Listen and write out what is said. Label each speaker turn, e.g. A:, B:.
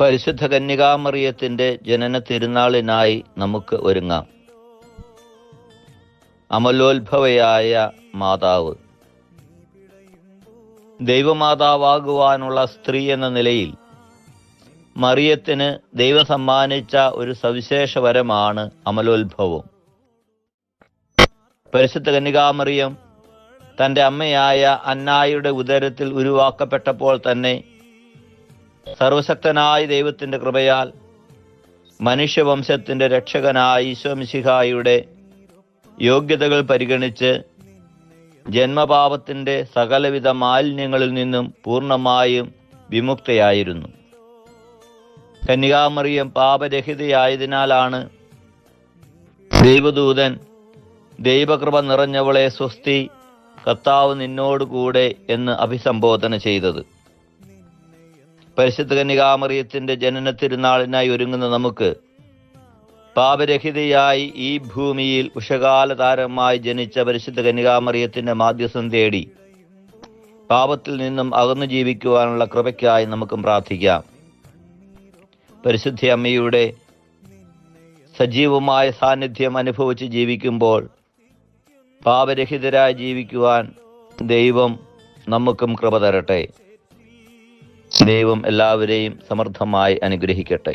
A: പരിശുദ്ധ കന്യകാമറിയത്തിന്റെ ജനന തിരുനാളിനായി നമുക്ക് ഒരുങ്ങാം. അമലോത്ഭവയായ മാതാവ് ദൈവമാതാവാകുവാനുള്ള സ്ത്രീ എന്ന നിലയിൽ മറിയത്തിന് ദൈവം സമ്മാനിച്ച ഒരു സവിശേഷ വരമാണ് അമലോത്ഭവം. പരിശുദ്ധ കന്യകാമറിയം തന്റെ അമ്മയായ അന്നായുടെ ഉദരത്തിൽ ഉരുവാക്കപ്പെട്ടപ്പോൾ തന്നെ സർവശക്തനായ ദൈവത്തിന്റെ കൃപയാൽ മനുഷ്യവംശത്തിന്റെ രക്ഷകനായ ഈശോമിശിഹായുടെ യോഗ്യതകൾ പരിഗണിച്ച് ജന്മപാപത്തിന്റെ സകലവിധ മാലിന്യങ്ങളിൽ നിന്നും പൂർണമായും വിമുക്തയായിരുന്നു. കന്യകാമറിയം പാപരഹിതയായതിനാലാണ് ദൈവദൂതൻ ദൈവകൃപ നിറഞ്ഞവളെ സ്വസ്തി കർത്താവ് നിന്നോടുകൂടെ എന്ന് അഭിസംബോധന ചെയ്തത്. പരിശുദ്ധ കന്യകാമറിയത്തിന്റെ ജനന തിരുനാളിനായി ഒരുങ്ങുന്ന നമുക്ക് പാപരഹിതയായി ഈ ഭൂമിയിൽ ഉഷകാല താരമായി ജനിച്ച പരിശുദ്ധ കന്യകാമറിയത്തിന്റെ മാധ്യസ്ഥം തേടി പാപത്തിൽ നിന്നും അകന്നു ജീവിക്കുവാനുള്ള കൃപയ്ക്കായി നമുക്കും പ്രാർത്ഥിക്കാം. പരിശുദ്ധ അമ്മയുടെ സജീവമായ സാന്നിധ്യം അനുഭവിച്ച് ജീവിക്കുമ്പോൾ പാപരഹിതരായി ജീവിക്കുവാൻ ദൈവം നമുക്കും കൃപ തരട്ടെ. ദൈവം എല്ലാവരെയും സമൃദ്ധമായി അനുഗ്രഹിക്കട്ടെ.